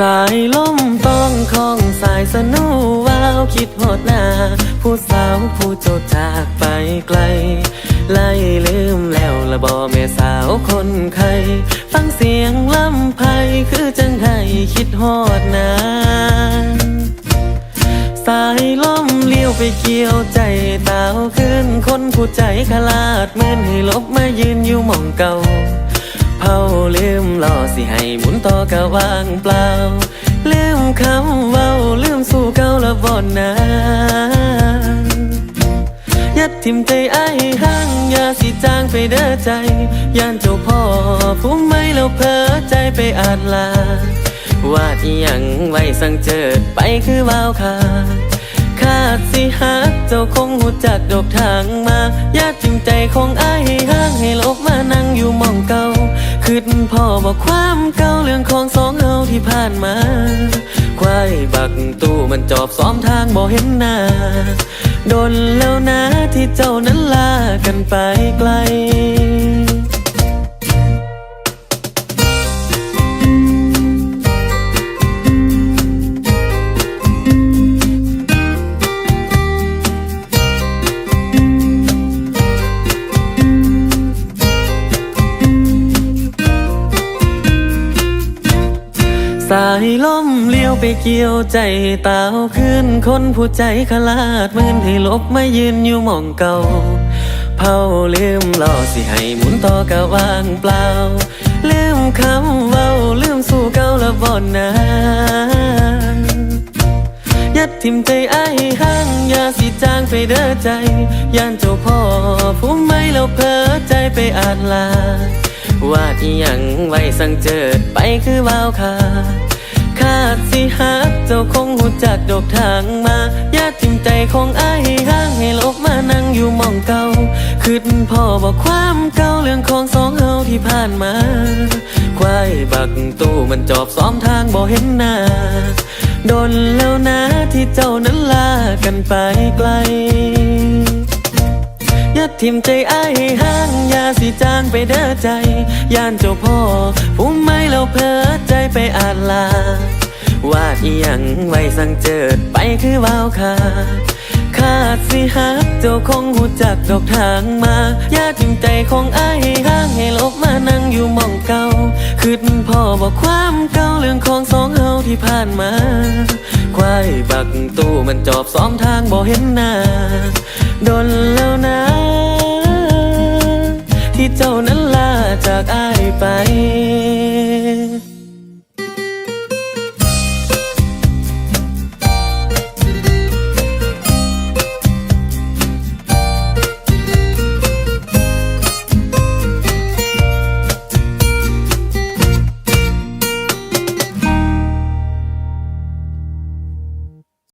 สายลมต้องคล้องสายสนูวาวคิดหดหน้า ผู้สาวผู้โจดจากไปไกล ไล่ลืมแล้วละบอแม่สาวคนไข้ฟังเสียงลำไพคือจังให้คิดหอดนานสายลมเลี้ยวไปเกี่ยวใจตาวขึ้นคนผู้ใจขลาดเหมือนให้ลบมายืนอยู่มองเก่า เผาลืมล่อสิให้หมุนต่อกะวางเปล่า ลืมคำเว้าลืมสู่เก่าละบ่นนานยัดทิมใจไอ้ห้างยาสิจางไปเด้อใจย่านเจ้าพ่อผู้ไม่แล้วเพ้อใจไปอ่านลาวาดอีหยังไว้สังเจิดไปคือวาวขาขาดสิหักเจ้าคงหูจักดอกทางมาญาติจิมใจของไอ้ายห้างให้ลบมานั่ง คืดพ่อบอกความเก่าเรื่องของสองเฮาที่ผ่านมา ควายบักตู้มันจอบซ้อมทางบ่เห็นหน้าโดนแล้วนะที่เจ้านั้นลากันไปไกล สายล้มเลี้ยวไปเกี่ยวใจตาวขึ้น คนผู้ใจขลาดมืนให้ลบไมายืนอยู่มองเก่าเผาลืมล่อสิให้หมุนต่อกะวางเปล่าลืมคำเว้าลืมสู่เก่าละบ่นานยัดทิมใจไอ้ายห้างอย่าสิจางไปเด้อใจย่านเจ้าพ่อผู้ไม่แล้วเพ้อใจไปอ่านลา ว่าดอีหยังไว้สั่งเจิดไปคือวาวขาดขาดสิหักเจ้าคงหูจักดอกทางมาญาติทิมใจของไอ้ายห้างให้ลบมานั่งอยู่มองเก่าคืดพ่อบอกความเก่าเรื่องของสองเฮาที่ผ่านมา ควายบักตู้มันจอบซ้อมทางบ่เห็นหน้าโดนแล้วนะที่เจ้านั้นลากันไปไกล อย่าทิมใจไอ้ายห้างอย่าสิจางไปเด้อใจ ย่านเจ้าพ่อผู้ไม่แล้วเพ้อใจไปอ่านลาวาดอีหยังไว้สั่งเจิดไปคือวาวขาดขาดสิหักเจ้าคงหูจักดอกทางมาอย่าทิมใจของไอ้ายห้างให้ลบมานั่งอยู่หมองเก่าคืดพ่อบอกความเก่าเรื่องของสองเฮาที่ผ่านมาควายบักตู้มันจอบซ้อมทางบ่เห็นหน้าโดนแล้วนะ ที่